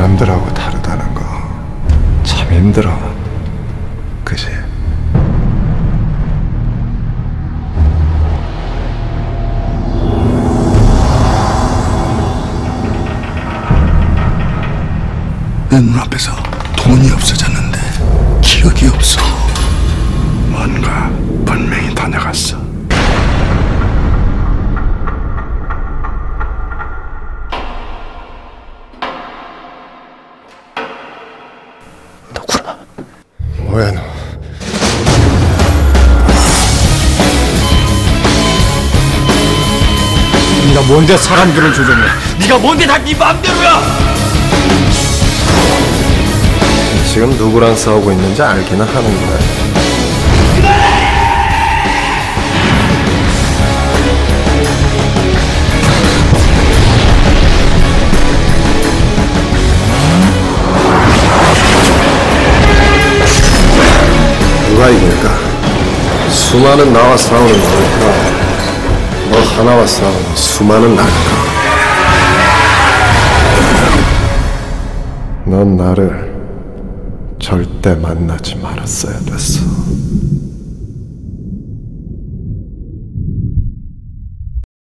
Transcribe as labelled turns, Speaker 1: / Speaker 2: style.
Speaker 1: 남들하고 다르다는 거 참 힘들어. 그지?
Speaker 2: 내 눈앞에서 돈이 없어졌는
Speaker 1: 뭐야 너?
Speaker 3: 네가 뭔데 사람들을 조종해? 네가 뭔데 다 네 마음대로야?
Speaker 1: 지금 누구랑 싸우고 있는지 알기는 하는구나. 누가 이길까? 수많은 나와 싸우는 너일까? 너 하나와 싸우는 수많은 나일까? 넌 나를 절대 만나지 말았어야 됐어.